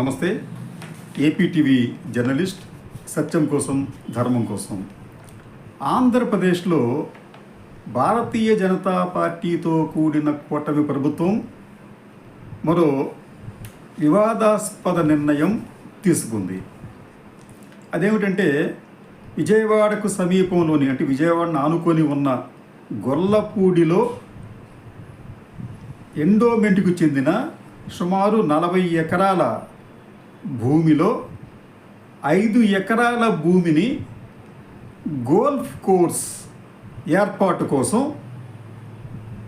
నమస్తే. APTV journalist సత్యం కోసం ధర్మం కోసం. ఆంధ్రప్రదేశ్లో భారతీయ జనతా పార్టీతో కూడిన కూటమి ప్రభుత్వం మరో వివాదాస్పద నిర్ణయం తీసుకుంది. అదేమిటంటే విజయవాడకు సమీపంలోని అంటే విజయవాడను ఆనుకొని ఉన్న గొల్లపూడిలో ఎండోమెంట్కు చెందిన సుమారు నలభై ఎకరాల భూమిలో ఐదు ఎకరాల భూమిని గోల్ఫ్ కోర్స్ ఏర్పాటు కోసం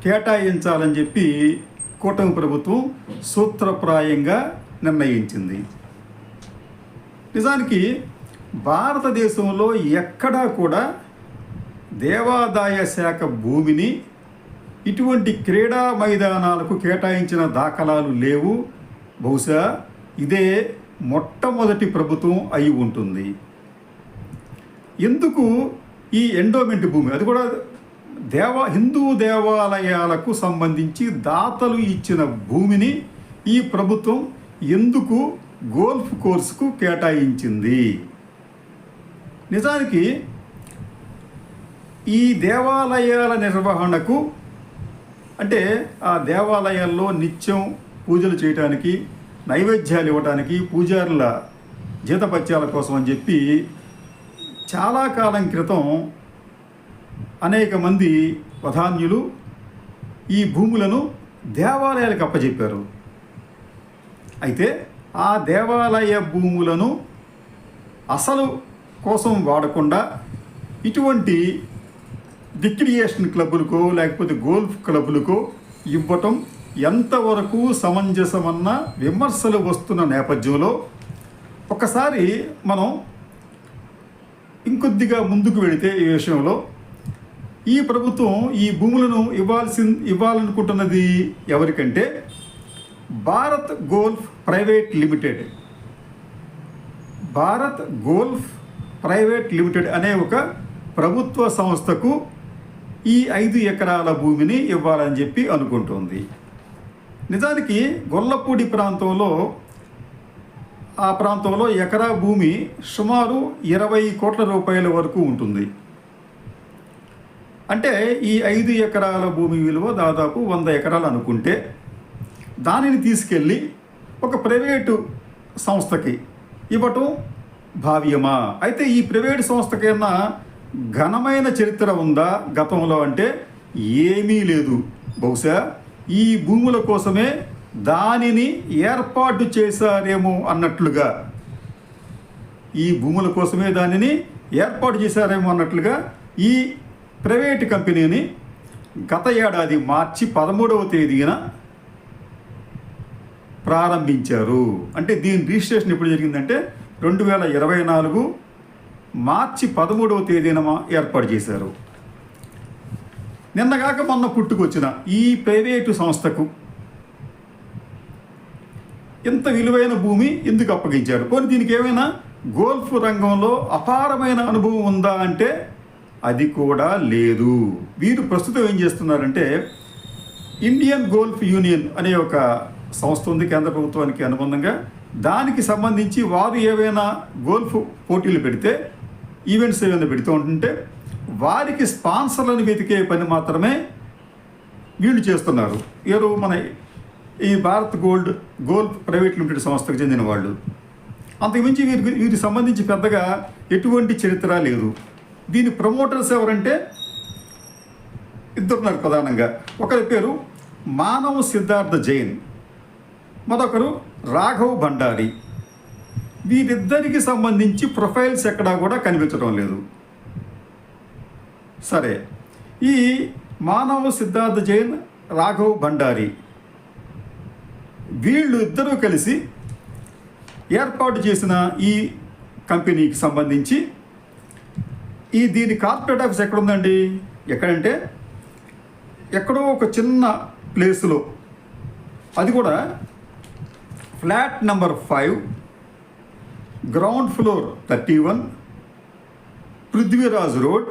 కేటాయించాలని చెప్పి కూటమి ప్రభుత్వం సూత్రప్రాయంగా నిర్ణయించింది. నిజానికి భారతదేశంలో ఎక్కడా కూడా దేవాదాయ శాఖ భూమిని ఇటువంటి క్రీడా మైదానాలకు కేటాయించిన దాఖలాలు లేవు. బహుశా ఇదే మొట్టమొదటి ప్రభుత్వం అయి ఉంటుంది. ఎందుకు ఈ ఎండోమెంట్ భూమి? అది కూడా దేవ హిందూ దేవాలయాలకు సంబంధించి దాతలు ఇచ్చిన భూమిని ఈ ప్రభుత్వం ఎందుకు గోల్ఫ్ కోర్సుకు కేటాయించింది? నిజానికి ఈ దేవాలయాల నిర్వహణకు అంటే ఆ దేవాలయాల్లో నిత్యం పూజలు చేయటానికి నైవేద్యాలు ఇవ్వటానికి పూజారుల జీతపత్యాల కోసం అని చెప్పి చాలా కాలం క్రితం అనేక మంది ప్రధాన్యులు ఈ భూములను దేవాలయాలకు అప్పచెప్పారు అయితే ఆ దేవాలయ భూములను అసలు కోసం వాడకుండా ఇటువంటి రిక్రియేషన్ క్లబ్బులకో లేకపోతే గోల్ఫ్ క్లబ్బులకో ఇవ్వటం ఎంతవరకు సమంజసమన్న విమర్శలు వస్తున్న నేపథ్యంలో ఒకసారి మనం ఇంకొద్దిగా ముందుకు వెళితే ఈ విషయంలో ఈ ప్రభుత్వం ఈ భూములను ఇవ్వాల్సి ఇవ్వాలనుకుంటున్నది ఎవరికంటే Bharat golf private limited. Bharat golf private limited అనే ఒక ప్రభుత్వ సంస్థకు ఈ ఐదు ఎకరాల భూమిని ఇవ్వాలని చెప్పి అనుకుంటుంది. నిజానికి గొల్లపూడి ప్రాంతంలో ఆ ప్రాంతంలో ఎకరా భూమి సుమారు ఇరవై కోట్ల రూపాయల వరకు ఉంటుంది. అంటే ఈ ఐదు ఎకరాల భూమి విలువ దాదాపు వంద ఎకరాలు అనుకుంటే దానిని తీసుకెళ్ళి ఒక ప్రైవేటు సంస్థకి ఇవ్వటం భావ్యమా? అయితే ఈ ప్రైవేటు సంస్థకైనా ఘనమైన చరిత్ర ఉందా గతంలో? అంటే ఏమీ లేదు. బహుశా ఈ భూముల కోసమే దానిని ఏర్పాటు చేశారేమో అన్నట్లుగా. ఈ భూముల కోసమే దానిని ఏర్పాటు చేశారేమో అన్నట్లుగా ఈ ప్రైవేట్ కంపెనీని గత ఏడాది మార్చి పదమూడవ తేదీన ప్రారంభించారు. అంటే దీని రిజిస్ట్రేషన్ ఎప్పుడు జరిగిందంటే రెండు వేల ఇరవై నాలుగు మార్చి పదమూడవ తేదీన ఏర్పాటు చేశారు. నిన్నగాక మొన్న పుట్టుకొచ్చిన ఈ ప్రైవేటు సంస్థకు ఇంత విలువైన భూమి ఎందుకు అప్పగించారు? పోనీ దీనికి ఏమైనా గోల్ఫ్ రంగంలో అపారమైన అనుభవం ఉందా అంటే అది కూడా లేదు. వీరు ప్రస్తుతం ఏం చేస్తున్నారంటే ఇండియన్ గోల్ఫ్ యూనియన్ అనే ఒక సంస్థ ఉంది కేంద్ర ప్రభుత్వానికి అనుబంధంగా. దానికి సంబంధించి వారు ఏవైనా గోల్ఫ్ పోటీలు పెడితే ఈవెంట్స్ ఏమైనా పెడుతూ ఉంటుంటే వారికి స్పాన్సర్లను వెతికే పని మాత్రమే వీళ్ళు చేస్తున్నారు. ఎవరు మన ఈ Bharat gold golf private limited సంస్థకు చెందిన వాళ్ళు. అంతకుమించి వీరి వీరికి సంబంధించి పెద్దగా ఎటువంటి చరిత్ర లేదు. దీని ప్రమోటర్స్ ఎవరంటే ఇద్దరున్నారు ప్రధానంగా. ఒకరి పేరు మానవ్ సిద్ధార్థ జైన్. మరొకరు రాఘవ్ భండారి. వీరిద్దరికి సంబంధించి ప్రొఫైల్స్ ఎక్కడా కూడా కనిపించడం లేదు. సరే. ఈ మానవ సిద్ధార్థ జైన్ రాఘవ్ భండారి వీళ్ళు ఇద్దరూ కలిసి ఏర్పాటు చేసిన ఈ కంపెనీకి సంబంధించి ఈ దీని కార్పొరేట్ ఆఫీస్ ఎక్కడుందండి? ఎక్కడంటే ఎక్కడో ఒక చిన్న ప్లేస్లో. అది కూడా flat number five ground floor thirty one Prithviraj road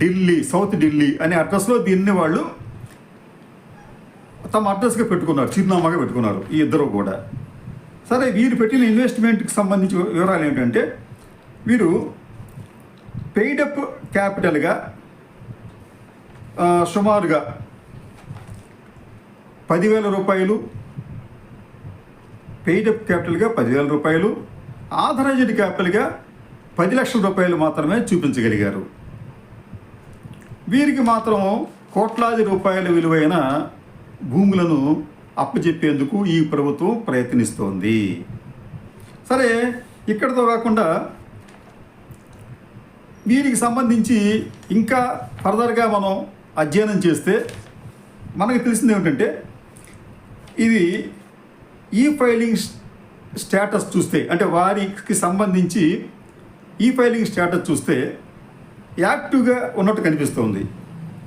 Delhi south Delhi అనే అడ్రస్లో దీన్ని వాళ్ళు తమ అడ్రస్గా పెట్టుకున్నారు చిరునామాగా పెట్టుకున్నారు ఈ ఇద్దరు కూడా. సరే వీరు పెట్టిన ఇన్వెస్ట్మెంట్కి సంబంధించిన వివరాలు ఏంటంటే వీరు పెయిడప్ క్యాపిటల్గా సుమారుగా పదివేల రూపాయలు పెయిడప్ క్యాపిటల్గా పదివేల రూపాయలు ఆథరైజ్డ్ క్యాపిటల్గా పది లక్షల రూపాయలు మాత్రమే చూపించగలిగారు. వీరికి మాత్రం కోట్లాది రూపాయల విలువైన భూములను అప్పచెప్పేందుకు ఈ ప్రభుత్వం ప్రయత్నిస్తోంది. సరే ఇక్కడతో కాకుండా వీరికి సంబంధించి ఇంకా ఫర్దర్గా మనం అధ్యయనం చేస్తే మనకు తెలిసింది ఏమిటంటే ఇది ఈ ఫైలింగ్ స్టేటస్ చూస్తే అంటే వారికి సంబంధించి ఈ ఫైలింగ్ స్టేటస్ చూస్తే యాక్టివ్గా ఉన్నట్టు కనిపిస్తుంది.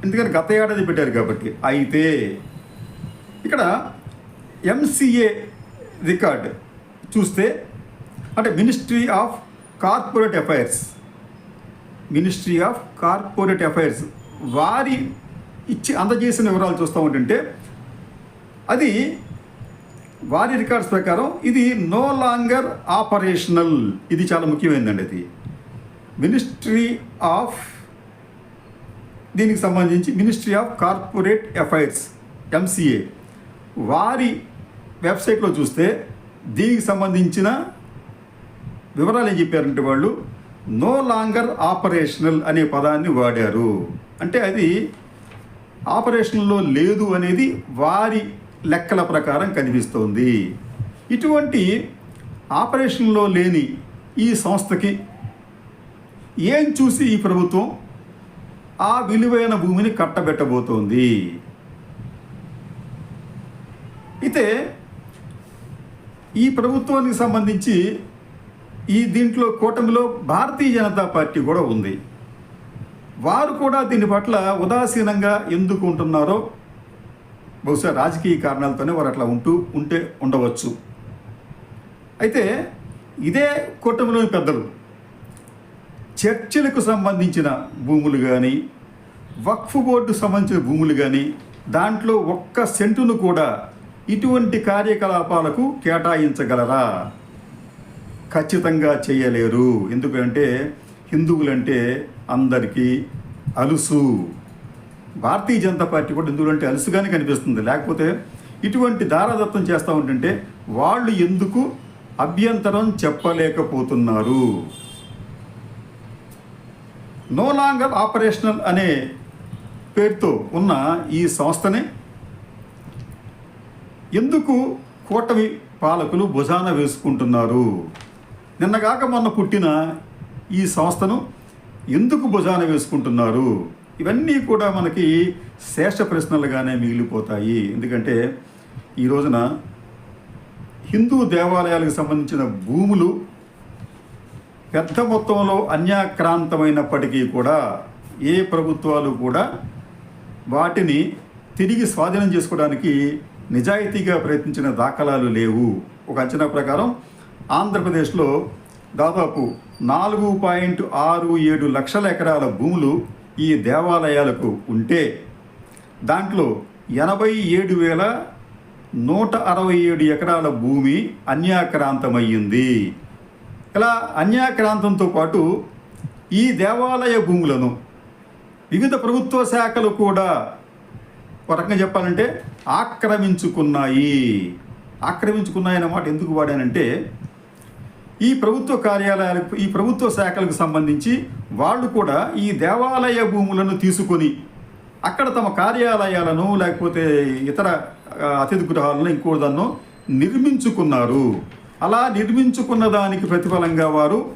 ఎందుకని గత ఏడాది పెట్టారు కాబట్టి. అయితే ఇక్కడ ఎంసీఏ రికార్డ్ చూస్తే అంటే ministry of corporate affairs ministry of corporate affairs వారి ఇచ్చి అందజేసిన వివరాలు చూస్తూ ఉంటుంటే అది వారి రికార్డ్స్ ప్రకారం ఇది నో లాంగర్ ఆపరేషనల్. ఇది చాలా ముఖ్యమైనదండి అది. మినిస్ట్రీ ఆఫ్ దీనికి సంబంధించి ministry of corporate affairs MCA. వారి వెబ్సైట్లో చూస్తే దీనికి సంబంధించిన వివరాలు ఏం చెప్పారంటే వాళ్ళు నో లాంగర్ ఆపరేషనల్ అనే పదాన్ని వాడారు. అంటే అది ఆపరేషన్లో లేదు అనేది వారి లెక్కల ప్రకారం కనిపిస్తోంది. ఇటువంటి ఆపరేషన్లో లేని ఈ సంస్థకి ఏం చూసి ఈ ప్రభుత్వం? ఆ విలువైన భూమిని కట్టబెట్టబోతోంది. అయితే ఈ ప్రభుత్వానికి సంబంధించి ఈ దీంట్లో కూటమిలో భారతీయ జనతా పార్టీ కూడా ఉంది. వారు కూడా దీని పట్ల ఉదాసీనంగా ఎందుకు ఉంటున్నారో బహుశా రాజకీయ కారణాలతోనే వారు అట్లా ఉంటూ ఉంటే ఉండవచ్చు. అయితే ఇదే కూటమిలోని పెద్దలు చర్చిలకు సంబంధించిన భూములు కానీ వక్ఫ్ బోర్డు సంబంధించిన భూములు కానీ దాంట్లో ఒక్క సెంటును కూడా ఇటువంటి కార్యకలాపాలకు కేటాయించగలరా? ఖచ్చితంగా చేయలేరు. ఎందుకంటే హిందువులంటే అందరికీ అలుసు. భారతీయ జనతా పార్టీ కూడా హిందువులంటే అలుసుగానే కనిపిస్తుంది. లేకపోతే ఇటువంటి దారాదత్తం చేస్తూ ఉంటుంటే వాళ్ళు ఎందుకు అభ్యంతరం చెప్పలేకపోతున్నారు? నో లాంగర్ ఆపరేషనల్ అనే పేరుతో ఉన్న ఈ సంస్థని ఎందుకు కూటమి పాలకులు భుజాన వేసుకుంటున్నారు? నిన్నగాక మొన్న పుట్టిన ఈ సంస్థను ఎందుకు భుజాన వేసుకుంటున్నారు? ఇవన్నీ కూడా మనకి శేష ప్రశ్నలుగానే మిగిలిపోతాయి. ఎందుకంటే ఈ రోజున హిందూ దేవాలయాలకు సంబంధించిన భూములు పెద్ద మొత్తంలో అన్యాక్రాంతమైనప్పటికీ కూడా ఏ ప్రభుత్వాలు కూడా వాటిని తిరిగి స్వాధీనం చేసుకోవడానికి నిజాయితీగా ప్రయత్నించిన దాఖలాలు లేవు. ఒక అంచనా ప్రకారం ఆంధ్రప్రదేశ్లో దాదాపు నాలుగు పాయింట్ ఆరు ఏడు లక్షల ఎకరాల భూములు ఈ దేవాలయాలకు ఉంటే దాంట్లో ఎనభై ఏడు వేల నూట అరవై ఏడు ఎకరాల భూమి అన్యాక్రాంతమయ్యింది. ఇలా అన్యాక్రాంతంతో పాటు ఈ దేవాలయ భూములను వివిధ ప్రభుత్వ శాఖలు కూడా ఒక రకంగా చెప్పాలంటే ఆక్రమించుకున్నాయి. ఆక్రమించుకున్నాయన్న మాట ఎందుకు వాడానంటే ఈ ప్రభుత్వ కార్యాలయాలకు ఈ ప్రభుత్వ శాఖలకు సంబంధించి వాళ్ళు కూడా ఈ దేవాలయ భూములను తీసుకొని అక్కడ తమ కార్యాలయాలను లేకపోతే ఇతర అతిథి గృహాలను ఇంకో దాన్నో నిర్మించుకున్నారు. అలా నిర్మించుకున్న దానికి ప్రతిఫలంగా వారు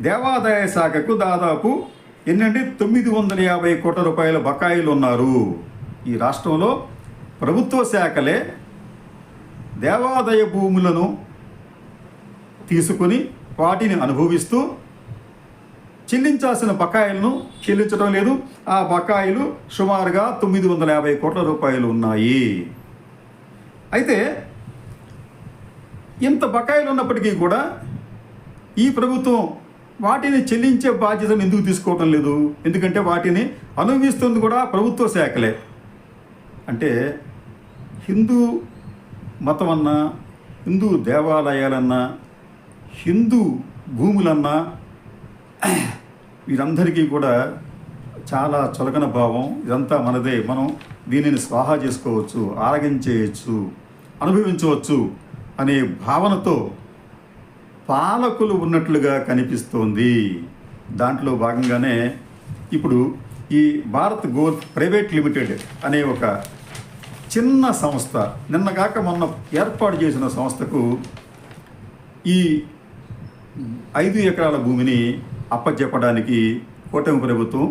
దేవాదాయ శాఖకు దాదాపు ఎన్నంటే తొమ్మిది వందల యాభై కోట్ల రూపాయల బకాయిలు ఉన్నారు. ఈ రాష్ట్రంలో ప్రభుత్వ శాఖలే దేవాదాయ భూములను తీసుకుని వాటిని అనుభవిస్తూ చెల్లించాల్సిన బకాయిలను చెల్లించడం లేదు. ఆ బకాయిలు సుమారుగా తొమ్మిది వందల యాభై కోట్ల రూపాయలు ఉన్నాయి. అయితే ఇంత బకాయిలు ఉన్నప్పటికీ కూడా ఈ ప్రభుత్వం వాటిని చెల్లించే బాధ్యతను ఎందుకు తీసుకోవటం లేదు? ఎందుకంటే వాటిని అనుభవిస్తుంది కూడా ప్రభుత్వ శాఖలే. అంటే హిందూ మతం అన్నా హిందూ దేవాలయాలన్నా హిందూ భూములన్నా వీరందరికీ కూడా చాలా చులకన భావం. ఇదంతా మనదే. మనం దీనిని స్వాహా చేసుకోవచ్చు ఆరగించేయచ్చు అనుభవించవచ్చు. అనే భావనతో పాలకులు ఉన్నట్లుగా కనిపిస్తోంది. దాంట్లో భాగంగానే ఇప్పుడు ఈ భారత్ గోల్ఫ్ ప్రైవేట్ లిమిటెడ్ అనే ఒక చిన్న సంస్థ నిన్నగాక మొన్న ఏర్పాటు చేసిన సంస్థకు ఈ ఐదు ఎకరాల భూమిని అప్పచెప్పడానికి కూటమి ప్రభుత్వం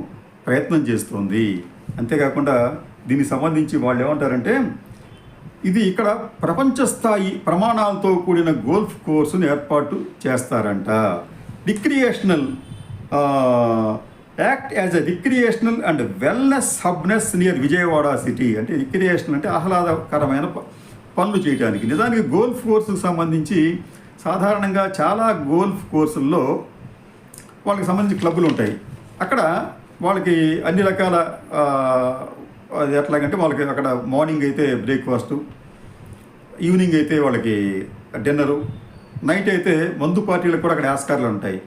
ప్రయత్నం చేస్తోంది. అంతేకాకుండా దీనికి సంబంధించి వాళ్ళు ఏమంటారంటే ఇది ఇక్కడ ప్రపంచ స్థాయి ప్రమాణాలతో కూడిన గోల్ఫ్ కోర్సును ఏర్పాటు చేస్తారంట. Recreational act as a recreational and wellness హబ్నెస్ near Vijayawada city అంటే రిక్రియేషన్ అంటే ఆహ్లాదకరమైన ప- పనులు చేయడానికి నిజానికి గోల్ఫ్ కోర్సుకు సంబంధించి సాధారణంగా చాలా గోల్ఫ్ కోర్సుల్లో వాళ్ళకి సంబంధించి క్లబ్బులు ఉంటాయి. అక్కడ వాళ్ళకి అన్ని రకాల అది ఎట్లాగంటే వాళ్ళకి అక్కడ మార్నింగ్ అయితే బ్రేక్ఫాస్ట్ ఈవినింగ్ అయితే వాళ్ళకి డిన్నరు నైట్ అయితే మందు పార్టీలకు కూడా అక్కడ ఆస్కారాలు ఉంటాయి.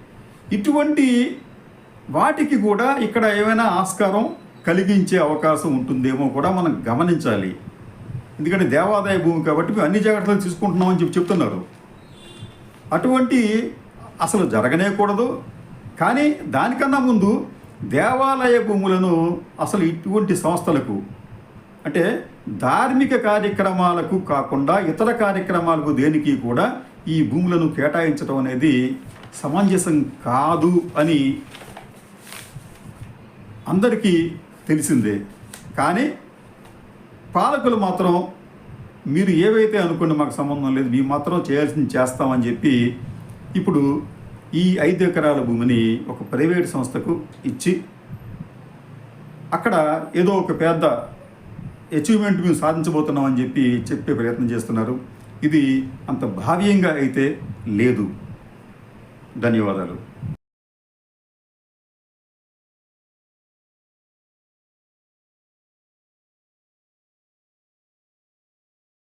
ఇటువంటి వాటికి కూడా ఇక్కడ ఏమైనా ఆస్కారం కలిగించే అవకాశం ఉంటుందేమో కూడా మనం గమనించాలి. ఎందుకంటే దేవాదాయ భూమి కాబట్టి మేము అన్ని జాగ్రత్తలు తీసుకుంటున్నామని చెప్పి చెప్తున్నారు. అటువంటి అసలు జరగనేకూడదు కానీ దానికన్నా ముందు దేవాలయ భూములను అసలు ఇటువంటి సంస్థలకు అంటే ధార్మిక కార్యక్రమాలకు కాకుండా ఇతర కార్యక్రమాలకు దేనికి కూడా ఈ భూములను కేటాయించడం అనేది సమంజసం కాదు అని అందరికీ తెలిసిందే. కానీ పాలకులు మాత్రం మీరు ఏవైతే అనుకున్న మాకు సంబంధం లేదు మేము మాత్రం చేయాల్సింది చేస్తామని చెప్పి ఇప్పుడు ఈ ఐదు ఎకరాల భూమిని ఒక ప్రైవేట్ సంస్థకు ఇచ్చి అక్కడ ఏదో ఒక పెద్ద అచీవ్మెంట్ మేము సాధించబోతున్నామని చెప్పి చెప్పే ప్రయత్నం చేస్తున్నారు. ఇది అంత భావ్యంగా అయితే లేదు. ధన్యవాదాలు.